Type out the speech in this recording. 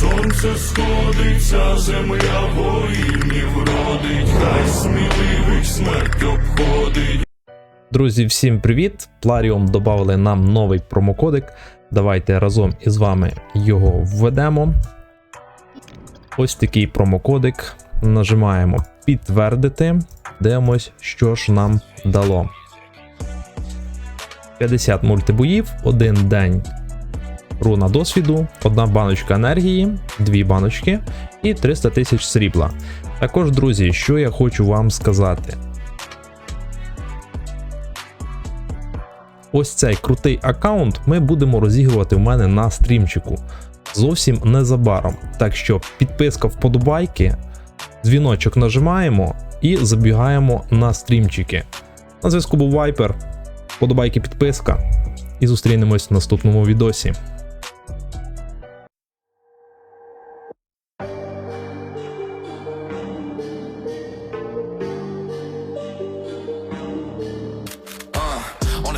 сонце сходиться, земля воїнів родить, хай сміливих смерть обходить. Друзі, всім привіт! Пларіум додали нам новий промокодик. Давайте разом із вами його введемо. Ось такий промокодик. Нажимаємо підтвердити. Дивимось, що ж нам дало. 50 мультибоїв, один день руна досвіду, одна баночка енергії, дві баночки і 300 тисяч срібла. Також, друзі, що я хочу вам сказати. Ось цей крутий аккаунт ми будемо розігрувати в мене на стрімчику зовсім незабаром. Так що підписка вподобайки, дзвіночок нажимаємо і забігаємо на стрімчики. На зв'язку був Вайпер, вподобайки, підписка. І зустрінемось в наступному відосі.